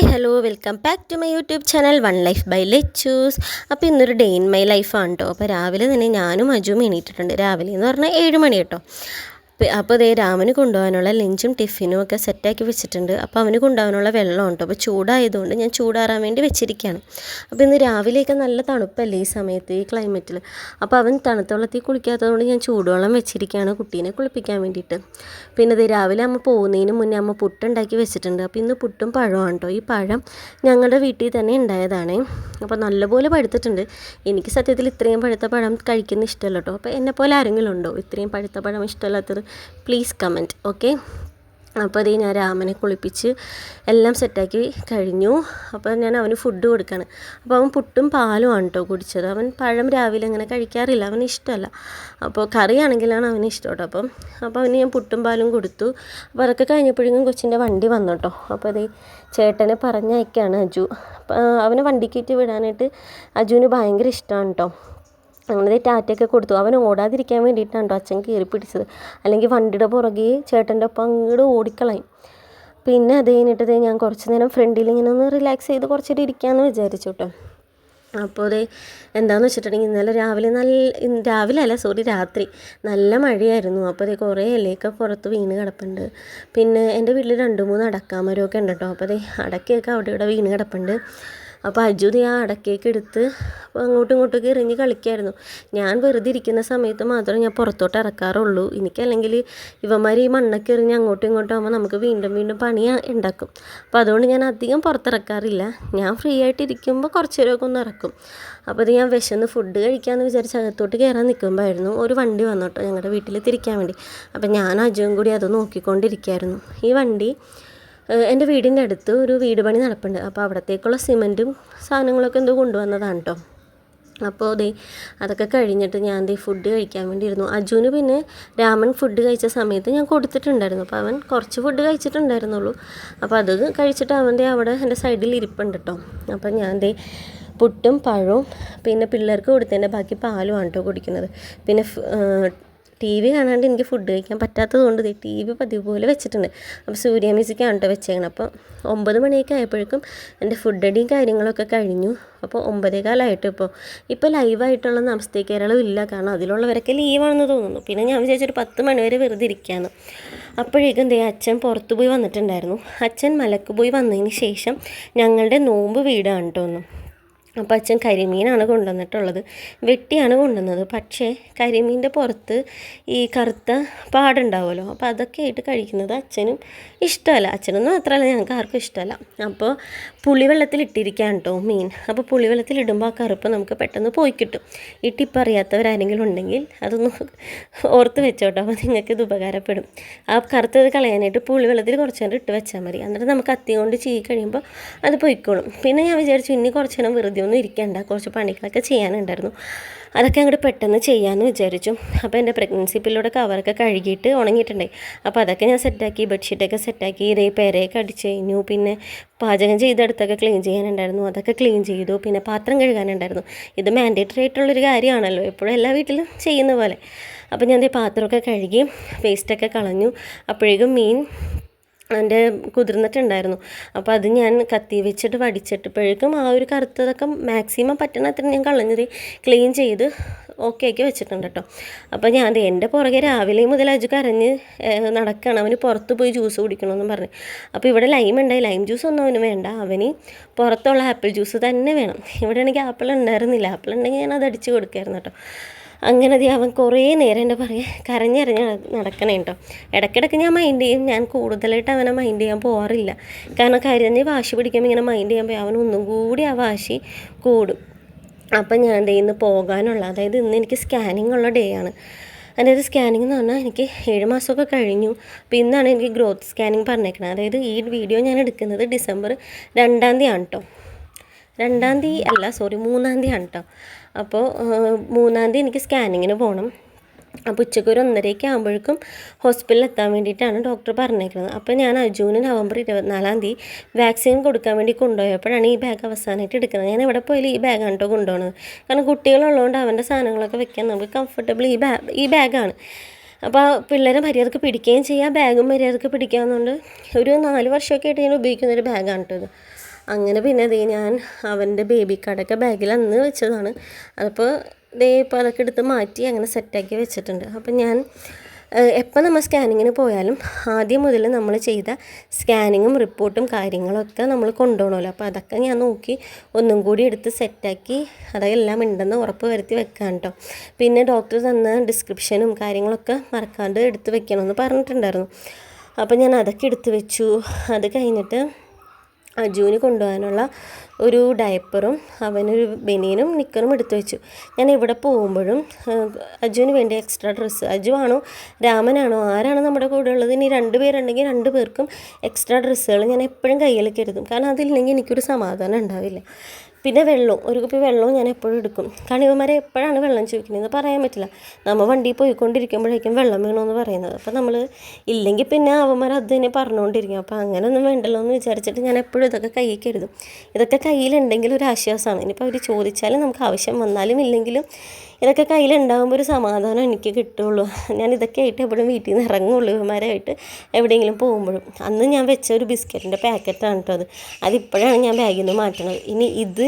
Hi hello welcome back to my YouTube channel one life by Lechus അപ്പോൾ ഇന്നൊരു day in my ലൈഫാണ് കേട്ടോ അപ്പോൾ രാവിലെ തന്നെ ഞാനും അജുവും എണീറ്റിട്ടുണ്ട്. രാവിലെ എന്ന് പറഞ്ഞാൽ ഏഴ് മണി കേട്ടോ. അപ്പോൾ ദേ രാമന് കൊണ്ടുപോകാനുള്ള ലഞ്ചും ടിഫിനും ഒക്കെ സെറ്റാക്കി വെച്ചിട്ടുണ്ട്. അപ്പോൾ അവന് കൊണ്ടുപോകാനുള്ള വെള്ളം ഉണ്ട് അപ്പോൾ ചൂടായതുകൊണ്ട് ഞാൻ ചൂടാറാൻ വേണ്ടി വെച്ചിരിക്കുകയാണ്. അപ്പോൾ ഇന്ന് രാവിലെയൊക്കെ നല്ല തണുപ്പല്ലേ ഈ സമയത്ത് ഈ ക്ലൈമറ്റിൽ അപ്പോൾ അവൻ തണുത്ത വെള്ളത്തിൽ കുളിക്കാത്തതുകൊണ്ട് ഞാൻ ചൂടുവെള്ളം വെച്ചിരിക്കുകയാണ് കുട്ടീനെ കുളിപ്പിക്കാൻ വേണ്ടിയിട്ട്. പിന്നെ ഇത് രാവിലെ അമ്മ പോകുന്നതിന് മുന്നേ അമ്മ പുട്ടുണ്ടാക്കി വെച്ചിട്ടുണ്ട്. അപ്പോൾ ഇന്ന് പുട്ടും പഴമാണ് കേട്ടോ ഈ പഴം ഞങ്ങളുടെ വീട്ടിൽ തന്നെ ഉണ്ടായതാണ്. അപ്പോൾ നല്ലപോലെ പഴുത്തിട്ടുണ്ട്. എനിക്ക് സത്യത്തിൽ ഇത്രയും പഴുത്ത പഴം കഴിക്കുന്ന ഇഷ്ടമല്ല കേട്ടോ അപ്പോൾ എന്നെ പോലെ ആരെങ്കിലും ഉണ്ടോ? ഇത്രയും പഴുത്ത പഴം ഇഷ്ടമല്ലാത്തത്? പ്ലീസ് കമന്റ് ഓക്കെ അപ്പോൾ അതേ ഞാൻ രാമനെ കുളിപ്പിച്ച് എല്ലാം സെറ്റാക്കി കഴിഞ്ഞു. അപ്പോൾ ഞാൻ അവന് ഫുഡ് കൊടുക്കുകയാണ് അപ്പോൾ അവൻ പുട്ടും പാലും ആണ് കേട്ടോ കുടിച്ചത്. അവൻ പഴം രാവിലെ അങ്ങനെ കഴിക്കാറില്ല. അവന് ഇഷ്ടമല്ല. അപ്പോൾ കറിയാണെങ്കിലാണ് അവന് ഇഷ്ടം കേട്ടോ അപ്പം അപ്പോൾ അവന് ഞാൻ പുട്ടും പാലും കൊടുത്തു. അപ്പോൾ അതൊക്കെ കഴിഞ്ഞപ്പോഴേക്കും കൊച്ചിന്റെ വണ്ടി വന്നു കേട്ടോ അപ്പോൾ അതേ ചേട്ടനെ പറഞ്ഞയക്കാണ് അജു. അവനെ വണ്ടിക്കേറ്റ് വിടാനായിട്ട് അജുവിന് ഭയങ്കര ഇഷ്ടമാണ് കേട്ടോ അങ്ങനെ ടാറ്റയൊക്കെ കൊടുത്തു. അവൻ ഓടാതിരിക്കാൻ വേണ്ടിയിട്ടാണ് കേട്ടോ അച്ഛൻ കയറി പിടിച്ചത്. അല്ലെങ്കിൽ വണ്ടിയുടെ പുറകെ ചേട്ടന്റെ ഒപ്പം അങ്ങോട്ട് ഓടിക്കളയും. പിന്നെ അത് കഴിഞ്ഞിട്ടത് ഞാൻ കുറച്ച് നേരം ഫ്രണ്ടിൽ ഇങ്ങനെ ഒന്ന് റിലാക്സ് ചെയ്ത് കുറച്ചേരം ഇരിക്കാമെന്ന് വിചാരിച്ചു കേട്ടോ അപ്പോൾ അത് എന്താണെന്ന് വെച്ചിട്ടുണ്ടെങ്കിൽ ഇന്നലെ രാവിലെ നല്ല രാവിലെ അല്ല സോറി രാത്രി നല്ല മഴയായിരുന്നു. അപ്പോൾ അത് കുറേ ഇലയൊക്കെ പുറത്ത് വീണ് കിടപ്പുണ്ട്. പിന്നെ എന്റെ വീട്ടിൽ രണ്ട് മൂന്ന് അടക്കാമരമൊക്കെ ഉണ്ട് കേട്ടോ അപ്പോൾ അത് അടക്കയൊക്കെ അവിടെ ഇവിടെ വീണ് കിടപ്പുണ്ട്. അപ്പോൾ അജുത് ആ അടക്കേക്ക് എടുത്ത് അങ്ങോട്ടും ഇങ്ങോട്ടൊക്കെ ഇറങ്ങി കളിക്കായിരുന്നു. ഞാൻ വെറുതെ ഇരിക്കുന്ന സമയത്ത് മാത്രമേ ഞാൻ പുറത്തോട്ട് ഇറക്കാറുള്ളൂ. എനിക്കല്ലെങ്കിൽ ഇവന്മാർ ഈ മണ്ണൊക്കെ എറിഞ്ഞ് അങ്ങോട്ടും ഇങ്ങോട്ടും ആകുമ്പോൾ നമുക്ക് വീണ്ടും വീണ്ടും പണി ഉണ്ടാക്കും. അപ്പോൾ അതുകൊണ്ട് ഞാൻ അധികം പുറത്തിറക്കാറില്ല. ഞാൻ ഫ്രീ ആയിട്ട് ഇരിക്കുമ്പോൾ കുറച്ച് നേരമൊക്കെ ഒന്ന് ഇറക്കും. അപ്പോൾ ഇത് ഞാൻ വിശന്ന് ഫുഡ് കഴിക്കാമെന്ന് വിചാരിച്ച് അകത്തോട്ട് കയറാൻ നിൽക്കുമ്പോഴായിരുന്നു ഒരു വണ്ടി വന്നു ഞങ്ങളുടെ വീട്ടിൽ തിരിക്കാൻ വേണ്ടി. അപ്പോൾ ഞാൻ അജുവും കൂടി അത് നോക്കിക്കൊണ്ടിരിക്കുകയായിരുന്നു. ഈ വണ്ടി എന്റെ വീടിന്റെ അടുത്ത് ഒരു വീട് പണി നടപ്പുണ്ട്. അപ്പോൾ അവിടത്തേക്കുള്ള സിമന്റും സാധനങ്ങളൊക്കെ എന്തോ കൊണ്ടുവന്നതാണ് കേട്ടോ. അപ്പോൾ ദേ അതൊക്കെ കഴിഞ്ഞിട്ട് ഞാൻ ദേ ഫുഡ് കഴിക്കാൻ വേണ്ടി ഇരുന്നു അജുവിന് പിന്നെ രാമൻ ഫുഡ് കഴിച്ച സമയത്ത് ഞാൻ കൊടുത്തിട്ടുണ്ടായിരുന്നു. അപ്പോൾ അവൻ കുറച്ച് ഫുഡ് കഴിച്ചിട്ടുണ്ടായിരുന്നുള്ളൂ. അപ്പോൾ അത് കഴിച്ചിട്ട് അവന്റെ അവിടെ എന്റെ സൈഡിൽ ഇരിപ്പുണ്ട് കേട്ടോ. അപ്പോൾ ഞാൻ ദേ പുട്ടും പഴവും പിന്നെ പിള്ളേർക്ക് കൊടുത്തതിന്റെ ബാക്കി പാലുമാണ് കേട്ടോ കുടിക്കുന്നത്. പിന്നെ ടി വി കാണാണ്ട് എനിക്ക് ഫുഡ് കഴിക്കാൻ പറ്റാത്തത് കൊണ്ട് ടി വി പതിവ് പോലെ വെച്ചിട്ടുണ്ട്. അപ്പോൾ സൂര്യ മ്യൂസിക്കാണ് കേട്ടോ വെച്ചേക്കണം. അപ്പോൾ ഒമ്പത് മണിയൊക്കെ ആയപ്പോഴേക്കും എന്റെ ഫുഡ് അടിയും കാര്യങ്ങളൊക്കെ കഴിഞ്ഞു. അപ്പോൾ ഒമ്പതേ കാലമായിട്ട് ഇപ്പോൾ ഇപ്പോൾ ലൈവായിട്ടുള്ള നമസ്തേ കേരളം ഇല്ല. കാരണം അതിലുള്ളവരൊക്കെ ലീവാണെന്ന് തോന്നുന്നു. പിന്നെ ഞാൻ വിചാരിച്ചൊരു പത്ത് മണി വരെ വെറുതെ ഇരിക്കാമെന്ന് അപ്പോഴേക്കും ദേ അച്ഛൻ പുറത്ത് പോയി വന്നിട്ടുണ്ടായിരുന്നു. അച്ഛൻ മലക്ക് പോയി വന്നതിന് ശേഷം ഞങ്ങളുടെ നോമ്പ് വീടാണ് കേട്ടോ ഒന്ന്. അപ്പോൾ അച്ഛൻ കരിമീനാണ് കൊണ്ടുവന്നിട്ടുള്ളത്. വെട്ടിയാണ് കൊണ്ടുവന്നത്. പക്ഷേ കരിമീന്റെ പുറത്ത് ഈ കറുത്ത പാടുണ്ടാവുമല്ലോ. അപ്പോൾ അതൊക്കെ ആയിട്ട് കഴിക്കുന്നത് അച്ഛനും ഇഷ്ടമല്ല. അച്ഛനൊന്നും മാത്രമല്ല ഞങ്ങൾക്ക് ആർക്കും ഇഷ്ടമല്ല. അപ്പോൾ പുളിവെള്ളത്തിൽ ഇട്ടിരിക്കാൻ കേട്ടോ മീൻ. അപ്പോൾ പുളിവെള്ളത്തിൽ ഇടുമ്പോൾ ആ കറുപ്പ് നമുക്ക് പെട്ടെന്ന് പോയി കിട്ടും. ഈ ടിപ്പ് അറിയാത്തവരാരെങ്കിലും ഉണ്ടെങ്കിൽ അതൊന്ന് ഓർത്ത് വെച്ചോട്ടോ അപ്പോൾ നിങ്ങൾക്ക് ഇത് ഉപകാരപ്പെടും. ആ കറുത്തത് കളയാനായിട്ട് പുളിവെള്ളത്തിൽ കുറച്ച് നേരം ഇട്ട് വെച്ചാൽ മതി. എന്നിട്ട് നമുക്ക് അത്തി കൊണ്ട് ചീ കഴിയുമ്പോൾ അത് പൊയ്ക്കോളും. പിന്നെ ഞാൻ വിചാരിച്ചു ഇനി കുറച്ച് നേരം വെറുതെ ഒന്നും ഇരിക്കണ്ട. കുറച്ച് പണികളൊക്കെ ചെയ്യാനുണ്ടായിരുന്നു. അതൊക്കെ അങ്ങോട്ട് പെട്ടെന്ന് ചെയ്യാമെന്ന് വിചാരിച്ചു. അപ്പോൾ എന്റെ പ്രഗ്നൻസി പില്ലോടെ കവറൊക്കെ കഴുകിയിട്ട് ഉണങ്ങിയിട്ടുണ്ടായി അപ്പോൾ അതൊക്കെ ഞാൻ സെറ്റാക്കി ബെഡ്ഷീറ്റൊക്കെ സെറ്റാക്കി ഇതേ പേരയൊക്കെ അടിച്ച് കഴിഞ്ഞു. പിന്നെ പാചകം ചെയ്തെടുത്തൊക്കെ ക്ലീൻ ചെയ്യാനുണ്ടായിരുന്നു. അതൊക്കെ ക്ലീൻ ചെയ്തു. പിന്നെ പാത്രം കഴുകാനുണ്ടായിരുന്നു. ഇത് മാൻഡേറ്ററി ആയിട്ടുള്ളൊരു കാര്യമാണല്ലോ. എപ്പോഴും എല്ലാ വീട്ടിലും ചെയ്യുന്ന പോലെ. അപ്പോൾ ഞാൻ പാത്രമൊക്കെ കഴുകി വേസ്റ്റൊക്കെ കളഞ്ഞു. അപ്പോഴേക്കും മീൻ എന്റെ കുതിർന്നിട്ടുണ്ടായിരുന്നു. അപ്പോൾ അത് ഞാൻ കത്തി വെച്ചിട്ട് വടിച്ചിട്ടപ്പോഴേക്കും ആ ഒരു കറുത്തതൊക്കെ മാക്സിമം പറ്റണത്ര ഞാൻ കളഞ്ഞത് ക്ലീൻ ചെയ്ത് ഓക്കെ ആക്കി വെച്ചിട്ടുണ്ട് കേട്ടോ. അപ്പോൾ ഞാൻ എന്റെ പുറകെ രാവിലെ മുതൽ അജു കരഞ്ഞ് നടക്കണം. അവന് പുറത്ത് പോയി ജ്യൂസ് കുടിക്കണമെന്ന് പറഞ്ഞു. അപ്പോൾ ഇവിടെ ലൈം ഉണ്ടായി ലൈം ജ്യൂസ് ഒന്നും അവന് വേണ്ട. അവന് പുറത്തുള്ള ആപ്പിൾ ജ്യൂസ് തന്നെ വേണം. ഇവിടെ ആണെങ്കിൽ ആപ്പിൾ ഉണ്ടായിരുന്നില്ല. ആപ്പിൾ ഉണ്ടെങ്കിൽ ഞാൻ അത് അടിച്ച് കൊടുക്കായിരുന്നു കേട്ടോ. അങ്ങനെ അതി അവൻ കുറേ നേരം എന്റെ പറയുക കരഞ്ഞറിഞ്ഞ് നടക്കണേ കേട്ടോ ഇടയ്ക്കിടയ്ക്ക് ഞാൻ മൈൻഡ് ചെയ്യും. ഞാൻ കൂടുതലായിട്ട് അവനെ മൈൻഡ് ചെയ്യാൻ പോകാറില്ല കാരണം കരഞ്ഞ് വാശി പിടിക്കുമ്പോൾ ഇങ്ങനെ മൈൻഡ് ചെയ്യുമ്പോൾ അവൻ ഒന്നും കൂടി ആ വാശി കൂടും. അപ്പം ഞാൻ എന്റെ ഇന്ന് പോകാനുള്ള അതായത് ഇന്ന് എനിക്ക് സ്കാനിങ് ഉള്ള ഡേ ആണ്. അതായത് സ്കാനിങ് എന്ന് പറഞ്ഞാൽ എനിക്ക് ഏഴ് മാസമൊക്കെ കഴിഞ്ഞു. അപ്പോൾ ഇന്നാണ് എനിക്ക് ഗ്രോത്ത് സ്കാനിങ് പറഞ്ഞേക്കുന്നത് അതായത് ഈ വീഡിയോ ഞാൻ എടുക്കുന്നത് ഡിസംബർ രണ്ടാം തീയതി ആണ് കേട്ടോ രണ്ടാം തീയതി അല്ല സോറി മൂന്നാം തീയതി ആണ് കേട്ടോ അപ്പോൾ മൂന്നാം തീയതി എനിക്ക് സ്കാനിങ്ങിന് പോകണം. അപ്പോൾ ഉച്ചയ്ക്ക് ഒരു ഒന്നരയൊക്കെ ആകുമ്പോഴേക്കും ഹോസ്പിറ്റലിൽ എത്താൻ വേണ്ടിയിട്ടാണ് ഡോക്ടർ പറഞ്ഞേക്കുന്നത്. അപ്പോൾ ഞാൻ ജൂണ് നവംബർ ഇരുപത്തിനാലാം തീയതി വാക്സിൻ കൊടുക്കാൻ വേണ്ടി കൊണ്ടുപോയപ്പോഴാണ് ഈ ബാഗ് അവസാനമായിട്ട് എടുക്കുന്നത്. ഞാൻ എവിടെ പോയാലും ഈ ബാഗാണ് കേട്ടോ കൊണ്ടുപോകുന്നത് കാരണം കുട്ടികളുള്ളതുകൊണ്ട് അവന്റെ സാധനങ്ങളൊക്കെ വെക്കാൻ നമുക്ക് കംഫർട്ടബിൾ ഈ ബാഗ് ഈ ബാഗാണ് അപ്പോൾ പിള്ളേരെ മര്യാദയ്ക്ക് പിടിക്കുകയും ചെയ്യാം. ബാഗും മര്യാദയ്ക്ക് പിടിക്കാവുന്നതുകൊണ്ട് ഒരു നാല് വർഷമൊക്കെ ആയിട്ട് ഞാൻ ഉപയോഗിക്കുന്ന ഒരു ബാഗാണ് കേട്ടോ ഇത്. അങ്ങനെ പിന്നെ ദേ ഞാൻ അവന്റെ ബേബി കാർഡൊക്കെ ബാഗിൽ അന്ന് വെച്ചതാണ്. അതിപ്പോൾ ദേ ഇപ്പോൾ അതൊക്കെ എടുത്ത് മാറ്റി അങ്ങനെ സെറ്റാക്കി വെച്ചിട്ടുണ്ട്. അപ്പം ഞാൻ എപ്പോൾ നമ്മൾ സ്കാനിങ്ങിന് പോയാലും ആദ്യം മുതൽ നമ്മൾ ചെയ്ത സ്കാനിങ്ങും റിപ്പോർട്ടും കാര്യങ്ങളൊക്കെ നമ്മൾ കൊണ്ടുപോകണമല്ലോ. അപ്പോൾ അതൊക്കെ ഞാൻ നോക്കി ഒന്നും കൂടി എടുത്ത് സെറ്റാക്കി അതെല്ലാം ഉണ്ടെന്ന് ഉറപ്പ് വരുത്തി വെക്കാൻ കേട്ടോ പിന്നെ ഡോക്ടർ തന്ന ഡിസ്ക്രിപ്ഷനും കാര്യങ്ങളൊക്കെ മറക്കാണ്ട് എടുത്ത് വെക്കണമെന്ന് പറഞ്ഞിട്ടുണ്ടായിരുന്നു. അപ്പോൾ ഞാൻ അതൊക്കെ എടുത്ത് വെച്ചു. അത് കഴിഞ്ഞിട്ട് അജുവിന് കൊണ്ടുപോകാനുള്ള ഒരു ഡയപ്പറും അവനൊരു ബനിയനും നിക്കറും എടുത്തു വെച്ചു. ഞാൻ ഇവിടെ പോകുമ്പോഴും അജുവിന് വേണ്ടി എക്സ്ട്രാ ഡ്രസ്സ് അജു ആണോ രാമനാണോ ആരാണോ നമ്മുടെ കൂടെ ഉള്ളത് ഇനി രണ്ട് പേരുണ്ടെങ്കിൽ രണ്ട് പേർക്കും എക്സ്ട്രാ ഡ്രസ്സുകൾ ഞാൻ എപ്പോഴും കയ്യിൽ കരുതും. കാരണം അതില്ലെങ്കിൽ എനിക്കൊരു സമാധാനം ഉണ്ടാവില്ല. പിന്നെ വെള്ളവും ഒരു കുപ്പി വെള്ളവും ഞാൻ എപ്പോഴും എടുക്കും. കാരണം എപ്പോഴാണ് വെള്ളം ചോദിക്കുന്നത്? പറയാൻ പറ്റില്ല. നമ്മൾ വണ്ടിയിൽ പോയിക്കൊണ്ടിരിക്കുമ്പോഴേക്കും വെള്ളം വേണമെന്ന് പറയുന്നത്. അപ്പോൾ നമ്മൾ ഇല്ലെങ്കിൽ പിന്നെ അവന്മാർ അത് തന്നെ പറഞ്ഞുകൊണ്ടിരിക്കും അപ്പോൾ അങ്ങനെയൊന്നും വേണ്ടല്ലോ എന്ന് വിചാരിച്ചിട്ട് ഞാൻ എപ്പോഴും ഇതൊക്കെ കയ്യിൽ കരുതും. ഇതൊക്കെ കയ്യിലുണ്ടെങ്കിൽ ഒരു ആശ്വാസമാണ്. ഇനിയിപ്പോൾ അവർ ചോദിച്ചാലും നമുക്ക് ആവശ്യം വന്നാലും ഇല്ലെങ്കിലും ഇതൊക്കെ കയ്യിലുണ്ടാകുമ്പോൾ ഒരു സമാധാനം എനിക്ക് കിട്ടുള്ളൂ. ഞാൻ ഇതൊക്കെ ആയിട്ട് എപ്പോഴും വീട്ടിൽ നിന്ന് ഇറങ്ങുള്ളൂ ഇവന്മാരായിട്ട് എവിടെയെങ്കിലും പോകുമ്പോഴും. അന്ന് ഞാൻ വെച്ച ഒരു ബിസ്ക്കറ്റിന്റെ പാക്കറ്റാണ് കേട്ടോ അത്. അതിപ്പോഴാണ് ഞാൻ ബാഗിൽ നിന്ന് മാറ്റണത്. ഇനി ഇത്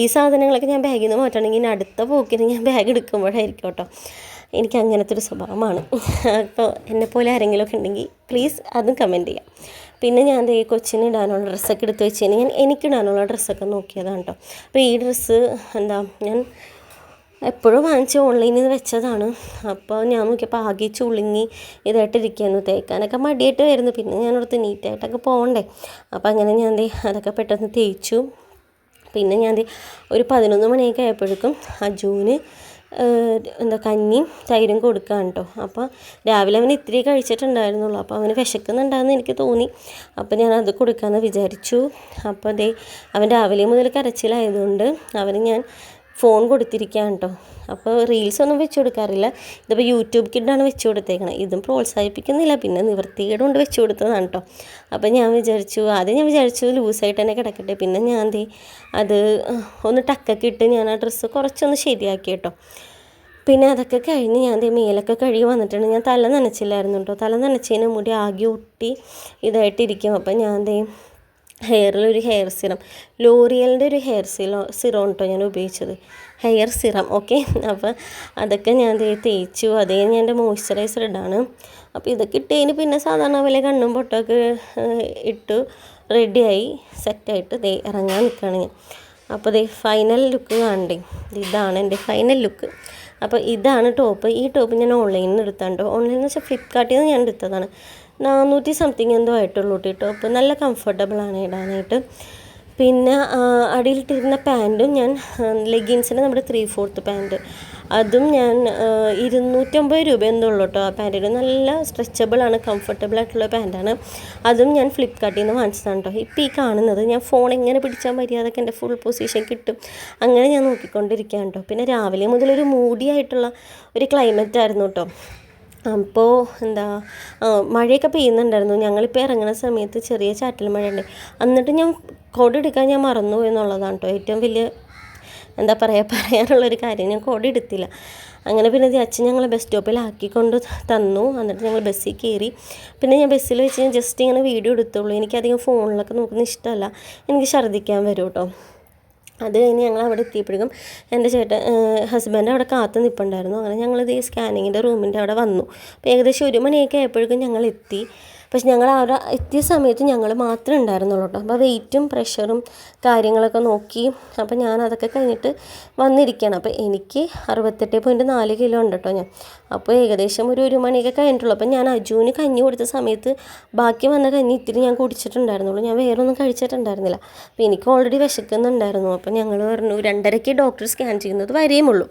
ഈ സാധനങ്ങളൊക്കെ ഞാൻ ബാഗിൽ നിന്ന് മാറ്റണമെങ്കിൽ ഇനി അടുത്ത പോക്കിന് ഞാൻ ബാഗ് എടുക്കുമ്പോഴായിരിക്കും കേട്ടോ എനിക്ക് അങ്ങനത്തെ ഒരു സ്വഭാവമാണ്. അപ്പോൾ എന്നെപ്പോലെ ആരെങ്കിലുമൊക്കെ ഉണ്ടെങ്കിൽ പ്ലീസ് അതും കമന്റ് ചെയ്യാം. പിന്നെ ഞാൻ ഈ കൊച്ചിന് ഇടാനുള്ള ഡ്രസ്സൊക്കെ എടുത്ത് വെച്ച് ഞാൻ എനിക്കിടാനുള്ള ഡ്രസ്സൊക്കെ നോക്കിയതാണ് കേട്ടോ അപ്പോൾ ഈ ഡ്രസ്സ് എന്താ ഞാൻ എപ്പോഴും വാങ്ങിച്ച് ഓൺലൈനിൽ നിന്ന് വെച്ചതാണ്. അപ്പോൾ ഞാൻ നോക്കിയപ്പോൾ ആകെ ചുളുങ്ങി ഇതായിട്ടിരിക്കുന്നു. തേക്കാനൊക്കെ മടിയായിട്ട് വരുന്നു. പിന്നെ ഞാൻ അവിടുത്തെ നീറ്റായിട്ടൊക്കെ പോകണ്ടേ അപ്പോൾ അങ്ങനെ ഞാൻ അതൊക്കെ പെട്ടെന്ന് തേച്ചു. പിന്നെ ഞാൻ ഒരു പതിനൊന്ന് മണിയൊക്കെ ആയപ്പോഴേക്കും അജുവിന് എന്താ കഞ്ഞിയും തൈരും കൊടുക്കുകയാണ് കേട്ടോ അപ്പോൾ രാവിലെ അവൻ ഇത്തിരി കഴിച്ചിട്ടുണ്ടായിരുന്നുള്ളൂ. അപ്പോൾ അവന് വിശക്കുന്നുണ്ടാകുന്ന എനിക്ക് തോന്നി. അപ്പോൾ ഞാൻ അത് കൊടുക്കാമെന്ന് വിചാരിച്ചു. അപ്പോൾ അതേ അവൻ രാവിലെ മുതൽ കരച്ചിലായതുകൊണ്ട് അവന് ഞാൻ ഫോൺ കൊടുത്തിരിക്കുകയാണ് കേട്ടോ. അപ്പോൾ റീൽസ് ഒന്നും വെച്ച് കൊടുക്കാറില്ല. ഇതിപ്പോൾ യൂട്യൂബ് കിഡാണ് വെച്ച് കൊടുത്തേക്കണത് ഇതും പ്രോത്സാഹിപ്പിക്കുന്നില്ല. പിന്നെ നിവൃത്തികേട് കൊണ്ട് വെച്ച് കൊടുത്തതാണ് കേട്ടോ. അപ്പോൾ ഞാൻ വിചാരിച്ചു ആദ്യം ഞാൻ വിചാരിച്ചു ലൂസായിട്ട് തന്നെ കിടക്കട്ടെ. പിന്നെ ഞാൻ എന്ത് അത് ഒന്ന് ടക്കൊക്കെ ഇട്ട് ഞാൻ ആ ഡ്രസ്സ് കുറച്ചൊന്ന് ശരിയാക്കി കേട്ടോ. പിന്നെ അതൊക്കെ കഴിഞ്ഞ് ഞാൻ ദേ മേലൊക്കെ കഴുകി വന്നിട്ടുണ്ട്. ഞാൻ തല നനച്ചില്ലായിരുന്നു കേട്ടോ. തല നനച്ചതിന് മുടി ആകെ ഒട്ടി ഇതായിട്ടിരിക്കും. അപ്പം ഞാൻ ദേ ഹെയറിലൊരു ഹെയർ സിറം. ലോറിയലിന്റെ ഒരു ഹെയർ സിറോ സിറോ കേട്ടോ ഞാൻ ഉപയോഗിച്ചത്. Hair serum okay? അപ്പോൾ അതൊക്കെ ഞാൻ തേച്ചു. അതേ ഞാൻ എന്റെ മോയ്സ്ചറൈസർ ഇടാണ്. അപ്പോൾ ഇതൊക്കെ ഇട്ടതിന് പിന്നെ സാധാരണ പോലെ കണ്ണും പൊട്ടൊക്കെ ഇട്ടു റെഡിയായി. സെറ്റായിട്ട് ദേ ഇറങ്ങാൻ നിൽക്കുകയാണ് ഞാൻ. അപ്പോൾ ദേ ഫൈനൽ ലുക്ക് കാണണ്ടേ? ഇതാണ് എന്റെ ഫൈനൽ ലുക്ക്. അപ്പോൾ ഇതാണ് ടോപ്പ്. ഈ ടോപ്പ് ഞാൻ ഓൺലൈനിൽ എടുത്താണ്ടോ. ഓൺലൈനിൽ വെച്ചാൽ ഫ്ലിപ്കാർട്ടിൽ നിന്ന് ഞാൻ എടുത്തതാണ്. നാനൂറ്റി സംതിങ് എന്തോ ആയിട്ടുള്ളൂ കേട്ടോ അപ്പോൾ നല്ല കംഫർട്ടബിളാണ് ഇടാനായിട്ട്. പിന്നെ അടിയിലിട്ടിരുന്ന പാന്റും ഞാൻ ലെഗിൻസിന്റെ നമ്മുടെ ത്രീ ഫോർത്ത് പാന്റ് അതും ഞാൻ ഇരുന്നൂറ്റമ്പത് രൂപ എന്തോ ഉള്ളൂ കേട്ടോ ആ പാന്റിന് നല്ല സ്ട്രെച്ചബിളാണ് കംഫർട്ടബിൾ ആയിട്ടുള്ള പാന്റാണ് അതും ഞാൻ ഫ്ലിപ്കാർട്ടിൽ നിന്ന് വാങ്ങിച്ചതാണ് കേട്ടോ ഇപ്പോൾ ഈ കാണുന്നത് ഞാൻ ഫോൺ എങ്ങനെ പിടിച്ചാൽ മര്യാദയ്ക്ക് എന്റെ ഫുൾ പൊസിഷൻ കിട്ടും. അങ്ങനെ ഞാൻ നോക്കിക്കൊണ്ടിരിക്കുകയാണ് കേട്ടോ പിന്നെ രാവിലെ മുതൽ ഒരു മൂടിയായിട്ടുള്ള ഒരു ക്ലൈമറ്റ് ആയിരുന്നു കേട്ടോ അപ്പോൾ എന്താ മഴയൊക്കെ പെയ്യുന്നുണ്ടായിരുന്നു. ഞങ്ങളിപ്പോൾ ഇറങ്ങുന്ന സമയത്ത് ചെറിയ ചാറ്റൽ മഴ ഉണ്ട് എന്നിട്ട് ഞാൻ കോഡ് എടുക്കാൻ ഞാൻ മറന്നു എന്നുള്ളതാണ് കേട്ടോ. ഏറ്റവും വലിയ എന്താ പറയുക പറയാനുള്ളൊരു കാര്യം. ഞാൻ കോഡ് എടുത്തില്ല. അങ്ങനെ പിന്നെ അച്ഛൻ ഞങ്ങളെ ബസ് സ്റ്റോപ്പിലാക്കിക്കൊണ്ട് തന്നു. എന്നിട്ട് ഞങ്ങൾ ബസ്സിൽ കയറി. പിന്നെ ഞാൻ ബസ്സിൽ വെച്ച് ഞാൻ ജസ്റ്റ് ഇങ്ങനെ വീഡിയോ എടുത്തുള്ളൂ. എനിക്കധികം ഫോണിലൊക്കെ നോക്കുന്ന ഇഷ്ടമല്ല. എനിക്ക് ഛർദ്ദിക്കാൻ വരും കേട്ടോ. അത് കഴിഞ്ഞ് ഞങ്ങൾ അവിടെ എത്തിയപ്പോഴേക്കും എന്റെ ചേട്ടൻ ഹസ്ബൻഡ് അവിടെ കാത്തു നിൽപ്പുണ്ടായിരുന്നു അങ്ങനെ ഞങ്ങളിത് ഈ സ്കാനിങ്ങിന്റെ റൂമിന്റെ അവിടെ വന്നു. അപ്പോൾ ഏകദേശം ഒരു മണിയൊക്കെ ആയപ്പോഴേക്കും ഞങ്ങൾ എത്തി. പക്ഷെ ഞങ്ങൾ അവിടെ എത്തിയ സമയത്ത് ഞങ്ങൾ മാത്രമേ ഉണ്ടായിരുന്നുള്ളൂ കേട്ടോ. അപ്പോൾ വെയിറ്റും പ്രഷറും കാര്യങ്ങളൊക്കെ നോക്കി. അപ്പോൾ ഞാൻ അതൊക്കെ കഴിഞ്ഞിട്ട് വന്നിരിക്കുകയാണ്. അപ്പോൾ എനിക്ക് അറുപത്തെട്ട് പോയിന്റ് നാല് കിലോ ഉണ്ട് കേട്ടോ ഞാൻ. അപ്പോൾ ഏകദേശം ഒരു ഒരു മണിയൊക്കെ കഴിഞ്ഞിട്ടുള്ളൂ. അപ്പോൾ ഞാൻ അജുവിന് കഞ്ഞി കൊടുത്ത സമയത്ത് ബാക്കി വന്ന കഞ്ഞി ഇത്തിരി ഞാൻ കുടിച്ചിട്ടുണ്ടായിരുന്നുള്ളൂ. ഞാൻ വേറെ ഒന്നും കഴിച്ചിട്ടുണ്ടായിരുന്നില്ല. അപ്പോൾ എനിക്ക് ഓൾറെഡി വിശക്കുന്നുണ്ടായിരുന്നു. അപ്പോൾ ഞങ്ങൾ പറഞ്ഞു രണ്ടരയ്ക്ക് ഡോക്ടർ സ്കാൻ ചെയ്യുന്നത് വരെയുമുള്ളൂ.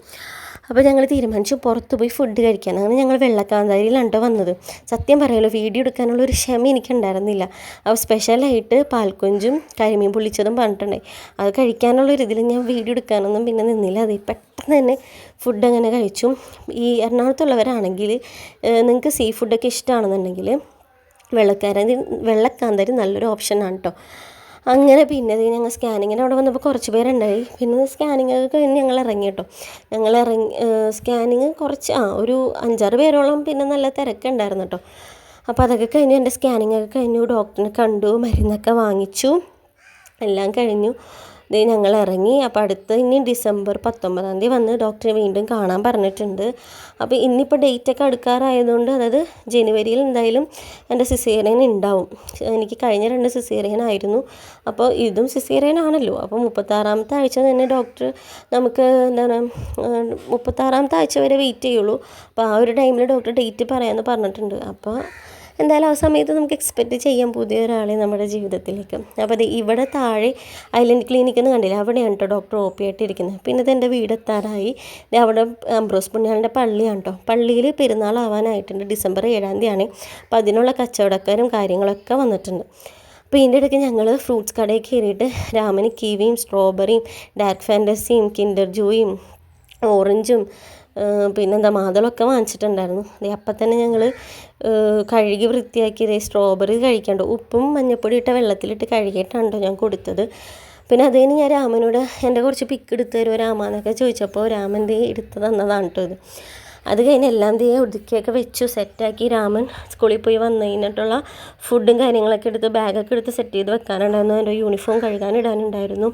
അപ്പോൾ ഞങ്ങൾ തീരുമാനിച്ചു പുറത്ത് പോയി ഫുഡ് കഴിക്കാൻ. അങ്ങനെ ഞങ്ങൾ വെള്ളക്കാന്താരിയിലാണ് കേട്ടോ വന്നത്. സത്യം പറയാലോ വീഡിയോ എടുക്കാനുള്ള ഒരു ക്ഷമ എനിക്കുണ്ടായിരുന്നില്ല അപ്പോൾ സ്പെഷ്യലായിട്ട് പാൽക്കൊഞ്ചും കരിമീൻ പൊള്ളിച്ചതും പറഞ്ഞിട്ടുണ്ടായി. അത് കഴിക്കാനുള്ള ഒരു ഇതിൽ ഞാൻ വീഡിയോ എടുക്കാനൊന്നും പിന്നെ നിന്നില്ല. അത് പെട്ടെന്ന് തന്നെ ഫുഡ് അങ്ങനെ കഴിച്ചു. ഈ എറണാകുളത്തുള്ളവരാണെങ്കിൽ നിങ്ങൾക്ക് സീ ഫുഡൊക്കെ ഇഷ്ടമാണെന്നുണ്ടെങ്കിൽ വെള്ളക്കാരൻ വെള്ളക്കാന്താരി നല്ലൊരു ഓപ്ഷനാണ് കേട്ടോ അങ്ങനെ പിന്നെ അത് ഞങ്ങൾ സ്കാനിങ്ങിന് അവിടെ വന്നപ്പോൾ കുറച്ച് പേരുണ്ടായി. പിന്നെ സ്കാനിങ്ങൊക്കെ കഴിഞ്ഞ് ഞങ്ങൾ ഇറങ്ങി കേട്ടോ. ഞങ്ങൾ ഇറങ്ങി സ്കാനിങ് കുറച്ച് ആ ഒരു അഞ്ചാറ് പേരോളം പിന്നെ നല്ല തിരക്കുണ്ടായിരുന്നു കേട്ടോ. അപ്പോൾ അതൊക്കെ കഴിഞ്ഞ് എന്റെ സ്കാനിങ്ങൊക്കെ കഴിഞ്ഞു ഡോക്ടറിനെ കണ്ടു മരുന്നൊക്കെ വാങ്ങിച്ചു എല്ലാം കഴിഞ്ഞു. ദേ ഞങ്ങൾ ഇറങ്ങി അപ്പോൾ അടുത്ത ഇനി ഡിസംബർ പത്തൊമ്പതാം തീയതി വന്ന് ഡോക്ടറെ വീണ്ടും കാണാൻ പറഞ്ഞിട്ടുണ്ട്. അപ്പോൾ ഇന്നിപ്പോൾ ഡേറ്റ് ഒക്കെ അടുക്കാറായതുകൊണ്ട് അതായത് ജനുവരിയിൽ എന്തായാലും എന്റെ സിസേറിയൻ ഉണ്ടാവും എനിക്ക് കഴിഞ്ഞ രണ്ട് സിസേറിയൻ ആയിരുന്നു. അപ്പോൾ ഇതും സിസേറിയൻ ആണല്ലോ. അപ്പോൾ മുപ്പത്താറാമത്തെ ആഴ്ച തന്നെ ഡോക്ടർ നമുക്ക് എന്താണ് മുപ്പത്താറാമത്തെ ആഴ്ച വരെ വെയിറ്റ് ചെയ്യുള്ളൂ. അപ്പോൾ ആ ഒരു ടൈമിൽ ഡോക്ടർ ഡേറ്റ് പറയാമെന്ന് പറഞ്ഞിട്ടുണ്ട്. അപ്പോൾ എന്തായാലും ആ സമയത്ത് നമുക്ക് എക്സ്പെക്റ്റ് ചെയ്യാം പുതിയ ഒരാളെ നമ്മുടെ ജീവിതത്തിലേക്ക്. അപ്പോൾ അത് ഇവിടെ താഴെ ഐലൻഡ് ക്ലിനിക് എന്ന് കണ്ടില്ല? അവിടെയാണ് കേട്ടോ ഡോക്ടർ ഒ പി ആയിട്ട് ഇരിക്കുന്നത്. പിന്നെ ഇത് എന്റെ വീടെത്താറായി അവിടെ അംബ്രോസ് പുണ്യാളിന്റെ പള്ളിയാണ് കേട്ടോ പള്ളിയിൽ പെരുന്നാൾ ആവാനായിട്ടുണ്ട്. ഡിസംബർ ഏഴാം തീയതിയാണ്. അപ്പോൾ അതിനുള്ള കച്ചവടക്കാരും കാര്യങ്ങളൊക്കെ വന്നിട്ടുണ്ട്. അപ്പോൾ ഇതിന്റെ ഇടയ്ക്ക് ഞങ്ങൾ ഫ്രൂട്ട്സ് കടയിൽ കയറിയിട്ട് രാമന് കിവിയും സ്ട്രോബെറിയും ഡാർക്ക് ഫാന്റസിയും കിൻഡർ ജൂയും ഓറഞ്ചും പിന്നെന്താ മാതളമൊക്കെ വാങ്ങിച്ചിട്ടുണ്ടായിരുന്നു. ദേ അപ്പം തന്നെ ഞങ്ങൾ കഴുകി വൃത്തിയാക്കിയത് സ്ട്രോബെറി കഴിക്കാണ്ട് ഉപ്പും മഞ്ഞപ്പൊടി ഇട്ട വെള്ളത്തിലിട്ട് കഴുകിയിട്ടാണ് ഞാൻ കൊടുത്തത്. പിന്നെ അത് കഴിഞ്ഞ് ഞാൻ രാമനോട് എന്റെ കുറച്ച് പിക്ക് എടുത്ത് തരുമോ രാമ എന്നൊക്കെ ചോദിച്ചപ്പോൾ രാമന്റെ എടുത്ത് തന്നതാണ് കേട്ടോ ഇത്. അത് കഴിഞ്ഞ് എല്ലാം ദേ ഒതുക്കിയൊക്കെ വെച്ചു സെറ്റാക്കി രാമൻ സ്കൂളിൽ പോയി വന്നു കഴിഞ്ഞിട്ടുള്ള ഫുഡും കാര്യങ്ങളൊക്കെ എടുത്ത് ബാഗൊക്കെ എടുത്ത് സെറ്റ് ചെയ്ത് വെക്കാനുണ്ടായിരുന്നു. എന്റെ യൂണിഫോം കഴുകാനിടാനുണ്ടായിരുന്നു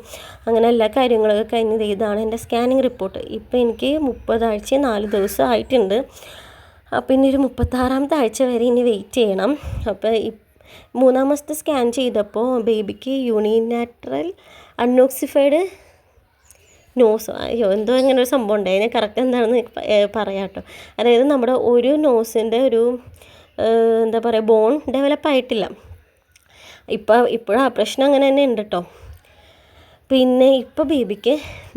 അങ്ങനെ എല്ലാ കാര്യങ്ങളൊക്കെ കഴിഞ്ഞ് ദേ ഇതാണ് എന്റെ സ്കാനിങ് റിപ്പോർട്ട് ഇപ്പോൾ എനിക്ക് മുപ്പതാഴ്ച നാല് ദിവസം ആയിട്ടുണ്ട്. അപ്പോൾ ഇനി ഒരു മുപ്പത്താറാമത്തെ ആഴ്ച വരെ ഇനി വെയിറ്റ് ചെയ്യണം. അപ്പോൾ മൂന്നാമത്തെ സ്കാൻ ചെയ്തപ്പോൾ ബേബിക്ക് യൂണിനാട്രൽ അൺഓക്സിഫൈഡ് നോസ് അയ്യോ എന്തോ ഇങ്ങനെ ഒരു സംഭവം ഉണ്ട് അതിനെ കറക്റ്റ് എന്താണെന്ന് പറയാം കേട്ടോ അതായത് നമ്മുടെ ഒരു നോസിന്റെ ഒരു എന്താ പറയുക ബോൺ ഡെവലപ്പ് ആയിട്ടില്ല. ഇപ്പോൾ ഇപ്പോഴും ആ പ്രശ്നം അങ്ങനെ തന്നെ ഉണ്ട് കേട്ടോ പിന്നെ ഇപ്പോൾ ബേബിക്ക്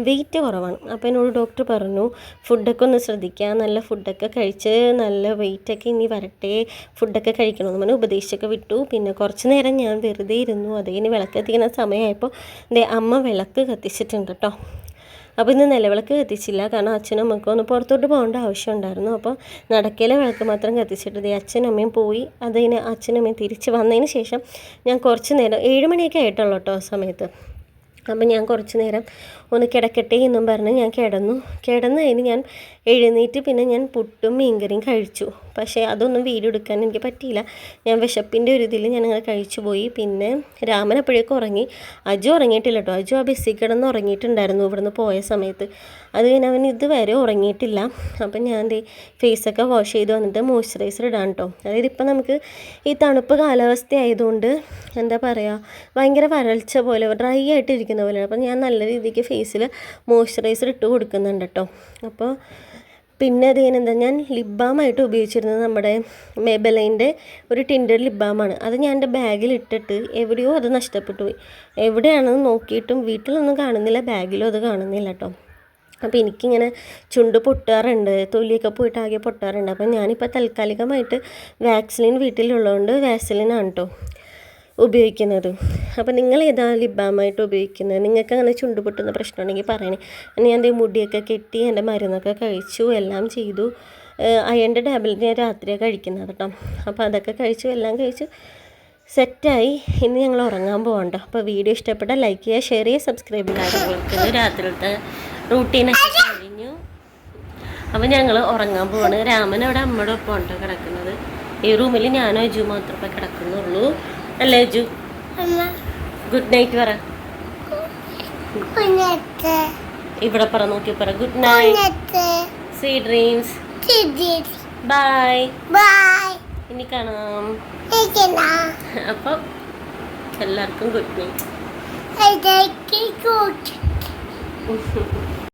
വെയിറ്റ് കുറവാണ്. അപ്പോൾ എന്നോട് ഡോക്ടർ പറഞ്ഞു ഫുഡൊക്കെ ഒന്ന് ശ്രദ്ധിക്കുക നല്ല ഫുഡൊക്കെ കഴിച്ച് നല്ല വെയിറ്റൊക്കെ ഇനി വരട്ടെ. ഫുഡൊക്കെ കഴിക്കണമെന്ന് പറഞ്ഞ് ഉപദേശിച്ചൊക്കെ വിട്ടു. പിന്നെ കുറച്ച് നേരം ഞാൻ വെറുതെ ഇരുന്നു. അത് ഇനി വിളക്ക് കത്തിക്കുന്ന സമയമായപ്പോൾ എന്റെ അമ്മ വിളക്ക് കത്തിച്ചിട്ടുണ്ട് കേട്ടോ അപ്പോൾ ഇന്ന് നിലവിളക്ക് കത്തിച്ചില്ല. കാരണം അച്ഛനും അമ്മക്കും ഒന്ന് പുറത്തോട്ട് പോകേണ്ട ആവശ്യം ഉണ്ടായിരുന്നു. അപ്പോൾ നടക്കയിലെ വിളക്ക് മാത്രം കത്തിച്ചിട്ട് ദേ അച്ഛനും അമ്മയും പോയി. അതിന് അച്ഛനും അമ്മയും തിരിച്ച് വന്നതിന് ശേഷം ഞാൻ കുറച്ച് നേരം ഏഴ് മണിയൊക്കെ ആയിട്ടുള്ളൂ കേട്ടോ ആ സമയത്ത്. അപ്പം ഞാൻ കുറച്ച് നേരം ഒന്ന് കിടക്കട്ടെ എന്നും പറഞ്ഞ് ഞാൻ കിടന്നു. കിടന്നു കഴിഞ്ഞ് ഞാൻ എഴുന്നേറ്റ് പിന്നെ ഞാൻ പുട്ടും മീൻകറിയും കഴിച്ചു. പക്ഷേ അതൊന്നും വീഡിയോ എടുക്കാൻ എനിക്ക് പറ്റിയില്ല. ഞാൻ വിശപ്പിന്റെ ഒരു ഇതിൽ ഞാൻ അങ്ങനെ കഴിച്ചു പോയി. പിന്നെ രാമൻ അപ്പോഴേക്കും ഉറങ്ങി. അജു ഉറങ്ങിയിട്ടില്ല കേട്ടോ. അജു ആ ബസ്സിൽ കിടന്ന് ഉറങ്ങിയിട്ടുണ്ടായിരുന്നു ഇവിടുന്ന് പോയ സമയത്ത്. അത് കഴിഞ്ഞ് അവൻ ഇതുവരെ ഉറങ്ങിയിട്ടില്ല. അപ്പം ഞാൻ എന്റെ ഫേസൊക്കെ വാഷ് ചെയ്ത് വന്നിട്ട് മോയ്സ്ചറൈസർ ഇടാൻ കേട്ടോ അതായത് ഇപ്പം നമുക്ക് ഈ തണുപ്പ് കാലാവസ്ഥ ആയതുകൊണ്ട് എന്താ പറയുക ഭയങ്കര വരൾച്ച പോലെ ഡ്രൈ ആയിട്ടിരിക്കുന്ന പോലെയാണ്. അപ്പം ഞാൻ നല്ല രീതിക്ക് ഫേസിൽ മോയ്സ്ചറൈസർ ഇട്ട് കൊടുക്കുന്നുണ്ട് കേട്ടോ അപ്പോൾ പിന്നെ അത് ഞാൻ ലിപ് ബാമായിട്ട് ഉപയോഗിച്ചിരുന്നത് നമ്മുടെ മേബലൈന്റെ ഒരു ടിൻഡർ ലിപ് ബാമാണ് അത് ഞാൻ എന്റെ ബാഗിൽ ഇട്ടിട്ട് എവിടെയോ അത് നഷ്ടപ്പെട്ടു പോയി. എവിടെയാണെന്ന് നോക്കിയിട്ടും വീട്ടിലൊന്നും കാണുന്നില്ല ബാഗിലും അത് കാണുന്നില്ല കേട്ടോ അപ്പോൾ എനിക്കിങ്ങനെ ചുണ്ട് പൊട്ടാറുണ്ട് തൊലിയൊക്കെ പോയിട്ട് ആകെ പൊട്ടാറുണ്ട്. അപ്പോൾ ഞാനിപ്പോൾ താൽക്കാലികമായിട്ട് വാക്സിലിൻ വീട്ടിലുള്ളതുകൊണ്ട് വാക്സിലിനാണ് കേട്ടോ ഉപയോഗിക്കുന്നത്. അപ്പോൾ നിങ്ങൾ ഏതാ ലിപ് ബാമായിട്ട് ഉപയോഗിക്കുന്നത്? നിങ്ങൾക്ക് അങ്ങനെ ചുണ്ട് പൊട്ടുന്ന പ്രശ്നമുണ്ടെങ്കിൽ പറയണേ. ഞാൻ എന്റെ മുടിയൊക്കെ കെട്ടി എന്റെ മരുന്നൊക്കെ കഴിച്ചു എല്ലാം ചെയ്തു. അയന്റെ ടാബ്ലറ്റ് ഞാൻ രാത്രിയാണ് കഴിക്കുന്നത് കേട്ടോ. അപ്പോൾ അതൊക്കെ കഴിച്ചു എല്ലാം കഴിച്ചു. സെറ്റായി. ഇനി ഞങ്ങൾ ഉറങ്ങാൻ പോകണ്ട അപ്പോൾ വീഡിയോ ഇഷ്ടപ്പെട്ടാൽ ലൈക്ക് ചെയ്യുക ഷെയർ ചെയ്യുക സബ്സ്ക്രൈബ് ചെയ്യാൻ രാത്രിയിലത്തെ റൂട്ടീനൊക്കെ കഴിഞ്ഞു. അപ്പോൾ ഞങ്ങൾ ഉറങ്ങാൻ പോവാണ്. രാമൻ അവിടെ അമ്മയുടെ ഒപ്പം ഉണ്ടോ കിടക്കുന്നത്. ഈ റൂമിൽ ഞാനും അജു മാത്രമേ കിടക്കുന്നുള്ളൂ. അല്ലേ അജു? അമ്മ ഗുഡ് നൈറ്റ് പറ. ഇവിടെ പറ നോക്കി പറ. Good night sweet dreams bye bye ഇനി കാണാം. അപ്പൊ എല്ലാവർക്കും ഗുഡ് നൈറ്റ്